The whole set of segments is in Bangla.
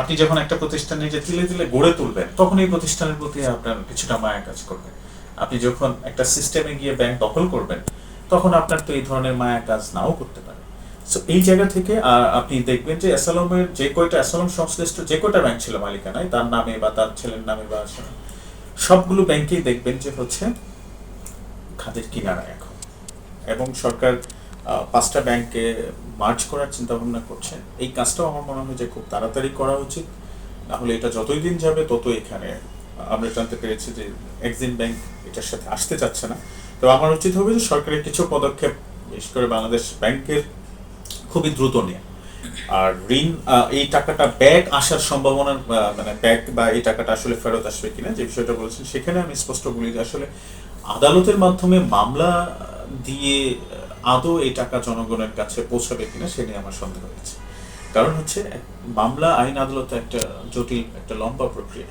আপনি যখন একটা প্রতিষ্ঠান নিজে তিলে তিলে গড়ে তুলবেন, তখন এই প্রতিষ্ঠানের প্রতি আপনার কিছুটা মায়া কাজ করবে। আপনি যখন একটা সিস্টেমে গিয়ে ব্যাংক দখল করবেন, তখন আপনার তো এই ধরনের মায়া কাজ নাও করতে পারে। সো এই জায়গা থেকে আপনি দেখবেন যে অ্যাসালমের যে কয়টা, অ্যাসালম সংশ্লিষ্ট যে কয়টা ব্যাংক ছিল মালিকানায়, তার নামে বা তার ছেলের নামে বা সবগুলো ব্যাংকেই দেখবেন যে হচ্ছে খাদের কিনারা এখন। এবং সরকার পাঁচটা ব্যাংকে মার্চ করার চিন্তা ভাবনা করছে। এই কাজটাও আমার মনে হয় যে খুব তাড়াতাড়ি করা উচিত। না হলে এটা যতই দিন যাবে তত এখানে আমরা জানতে পেরেছি যে এক্সিম ব্যাংক এটার সাথে আসতে চাচ্ছে না। তো আমার উচিত হবে যে সরকারের কিছু পদক্ষেপ, বিশেষ করে বাংলাদেশ ব্যাংকের, খুবই দ্রুত নেওয়া আর ঋণ এই টাকাটা ব্যাক আসার সম্ভাবনা মানে ব্যাক বা এই টাকাটা আসলে ফেরত আসবে কিনা, যে বিষয়টা বলেছেন, সেখানে আমি স্পষ্ট বলি যে আসলে আদালতের মাধ্যমে মামলা দিয়ে আদৌ এই টাকা জনগণের কাছে পৌঁছাবে কিনা সে নিয়ে আমার সন্দেহ হয়েছে। কারণ হচ্ছে মামলা আইন আদালত একটা জটিল, একটা লম্বা প্রক্রিয়া।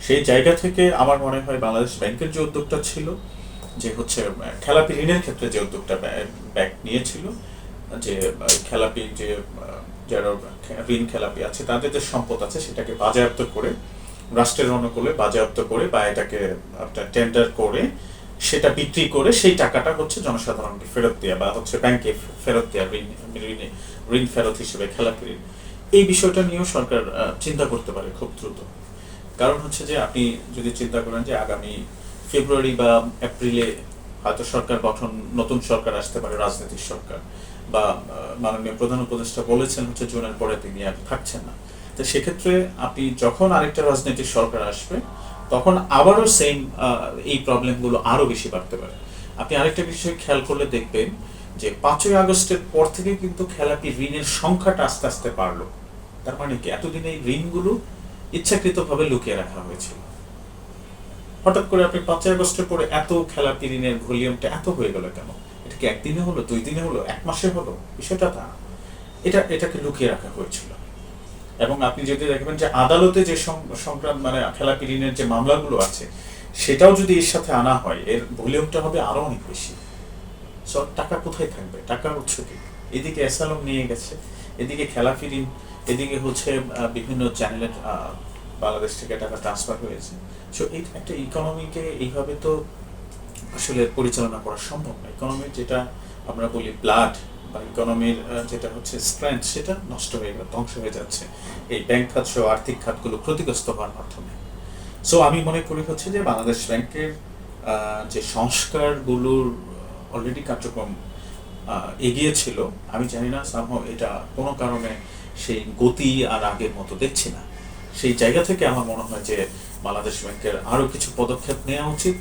সেই জায়গা থেকে আমার মনে হয় বাংলাদেশ ব্যাংকের যে উদ্যোগটা ছিল, যে হচ্ছে খেলাপি ঋণের ক্ষেত্রে যে উদ্যোগটা ব্যা- ব্যাংক নিয়েছিল, যে খেলাপি যে যারা ঋণ খেলাপি আছে, তাদের যে সম্পদ আছে, সেটাকে বাজেয়াপ্ত করে, রাষ্ট্রের অনুকূলে বাজেয়াপ্ত করে বা এটাকে আপনার টেন্ডার করে সেটা বিক্রি করে সেই টাকাটা হচ্ছে জনসাধারণকে ফেরত দেওয়া বা হচ্ছে ব্যাংকে ফেরত দেওয়া ঋণ, ঋণে ফেরত হিসেবে খেলাপি ঋণ এই বিষয়টা নিয়েও সরকার চিন্তা করতে পারে খুব দ্রুত। কারণ হচ্ছে যে আপনি যদি চিন্তা করেন যে আগামী ফেব্রুয়ারি বা এপ্রিলে হয়তো সরকার গঠন, নতুন সরকার আসতে পারে, রাজনৈতিক সরকার বা মাননীয় প্রধান উপদেষ্টা বলেছেন হচ্ছে জুনের পরে তিনি আর থাকছেন না। তো সেক্ষেত্রে আপনি যখন আরেকটা রাজনৈতিক সরকার আসবে তখন আবারও সেম এই প্রবলেমগুলো আরও বেশি বাড়তে পারে। আপনি আরেকটা বিষয় খেয়াল করলে দেখবেন যে পাঁচই আগস্টের পর থেকে কিন্তু খেলাপি ঋণের সংখ্যাটা আস্তে আস্তে বাড়লো। তার মানে কি? এতদিন এই ঋণগুলো ইচ্ছাকৃতভাবে লুকিয়ে রাখা হয়েছিল। হঠাৎ করে আপনি পাঁচই আগস্টের পরে এত খেলাপি ঋণের ভলিউমটা এত হয়ে গেল কেন? এটা কি একদিনে হলো, দুই দিনে হলো, এক মাসে হলো? বিষয়টা তা এটা, এটাকে লুকিয়ে রাখা হয়েছিল। এবং আপনি যদি দেখবেন যে আদালতে যে সংক্রান্ত মানে খেলাপি ঋণের যে মামলাগুলো আছে, সেটাও যদি এর সাথে আনা হয়, এর ভলিউমটা হবে আরও অনেক বেশি। টাকা কোথায় থাকবে? টাকার উৎস কি? এদিকে অ্যাসালম নিয়ে গেছে, এদিকে খেলাফি ঋণ এদিকে হচ্ছে বিভিন্ন চ্যানেলে বাংলাদেশ থেকে টাকা ট্রান্সফার হয়েছে। সো এই একটা ইকোনমিকে এইভাবে তো আসলে পরিচালনা করা সম্ভব না। ইকোনমির যেটা আমরা বলি ব্লাড বা ইকোনমির যেটা হচ্ছে স্ট্রেংথ সেটা নষ্ট হয়ে ধ্বংস হয়ে যাচ্ছে। এই ব্যাংক খাত সহ আর্থিক খাতগুলো ক্ষতিগ্রস্ত হওয়ার মাধ্যমে। সো আমি মনে করি হচ্ছে যে বাংলাদেশ ব্যাংকের যে সংস্কারগুলোর অলরেডি কার্যক্রম আহ, এগিয়ে ছিল আমি জানি না সামহ এটা কোনো কারণে সেই গতি আর আগের মতো দেখছি না। সেই জায়গা থেকে আমার মনে হয় যে বাংলাদেশ ব্যাংকের আরও কিছু পদক্ষেপ নেওয়া উচিত।